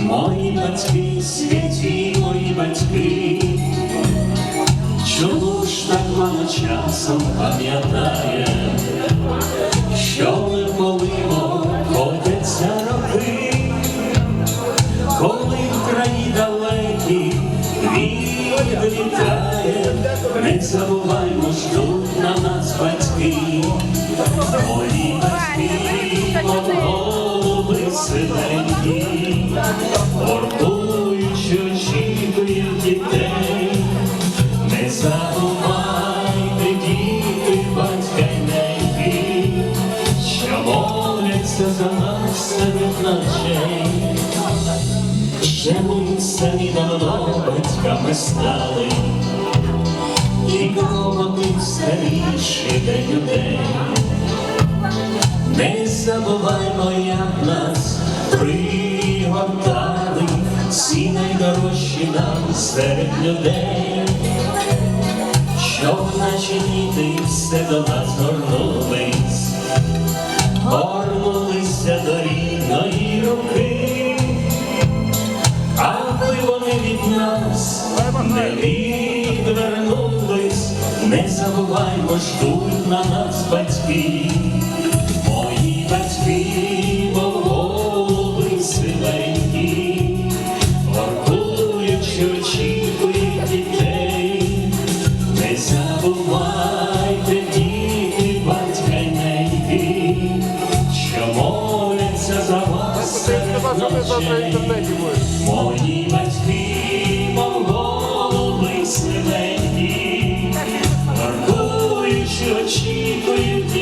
Мої батьки, святі мої батьки, чому ж так мало часом пам'ятає, що ми полимо ходяться роки, коли в краї далекі відлітає, не забуваймо, ждуть на нас батьки, мої батьки, голуби сиденькі, Гортуючи, очікують дітей, не забувайте, діти, батька й що моляться за нас серед ночей. Ще ми самі давно батьками стали, у день. Не забуваймо, як нас пригортали всі найдорожчі нам серед людей, щоб наші діти все до нас горнулись, горнулися до рідної руки, аби вони від нас не відвернулись, не забуваймо, ждуть на нас батьки. Мої батьки, мов голуби сивенькі, Воркуючи, очікують дітей, не забувайте, діти, батька й що моляться за вас. Мої батьки, очікують дітей,